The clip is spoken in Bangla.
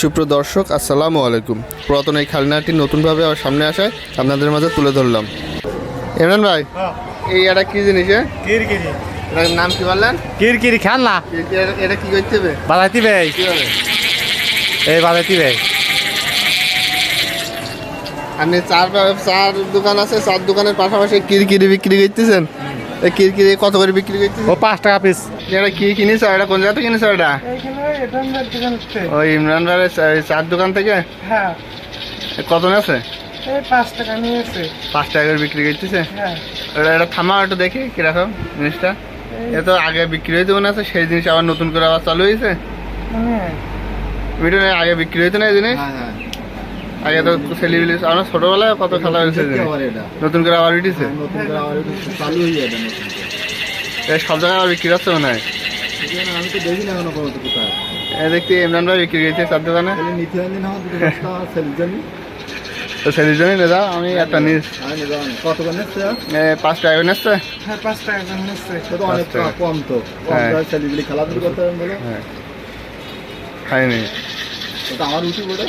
সুপ্রিয় দর্শক আসসালামু আলাইকুম। পুরাতন এই খালনাটি নতুনভাবে আবার সামনে আসায় আপনাদের মাঝে তুলে ধরলাম। ইমরান ভাই এই এটা কি জিনিস এটার নাম কি বললেন? কিরকিরি খান না এটা- কি করতে হবে? বাজাইতে ভাই এই বাজাইতে ভাই আপনি চার চার দোকান আছে চার দোকানের পাশাপাশি কিরকিরি বিক্রি করতেছেন? কিরকিরি কত করে বিক্রি ও পাঁচ টাকা পিস এটা কি কিনেছ এটা কোন জায়গা থেকে কিনেছ এটা? ওই ইমরান ভাইয়ের চার দোকান থেকে? হ্যাঁ। কত আছে? পাঁচ টাকা নিয়েছে পাঁচ টাকা করে বিক্রি করতেছে? হ্যাঁ। এটা এটা থামা একটু দেখি কীরকম জিনিসটা। এ তো আগে বিক্রি হইতে মনে আছে সেই জিনিস আবার নতুন করে আবার চালু হয়েছে মানে ভিডিও আগে বিক্রি হইতো না এই জিনিস? আগে তো ছেলেবিলি আমরা ছোটবেলায় কত খেলা হয়েছে নতুন করে আবার উঠেছে সব জায়গায় আবার বিক্রি হচ্ছে মনে হয়? আমি তো দেখি না কোথায়। দেখতে ইমরান ভাই বিক্রি করছে চার দোকানে। হয় সেলির তো ছেলের জন্যই নিয়ে যাও আমি একটা নিস। হয় না। কত পাঁচ টাকা নিচ্ছে। হ্যাঁ পাঁচ টাকা নিচ্ছে। অনেক কম তো। কম হ্যাঁ। সেলিগুলি করতে পারেন বলে। হ্যাঁ। খাইনি। আমার উঠি বলে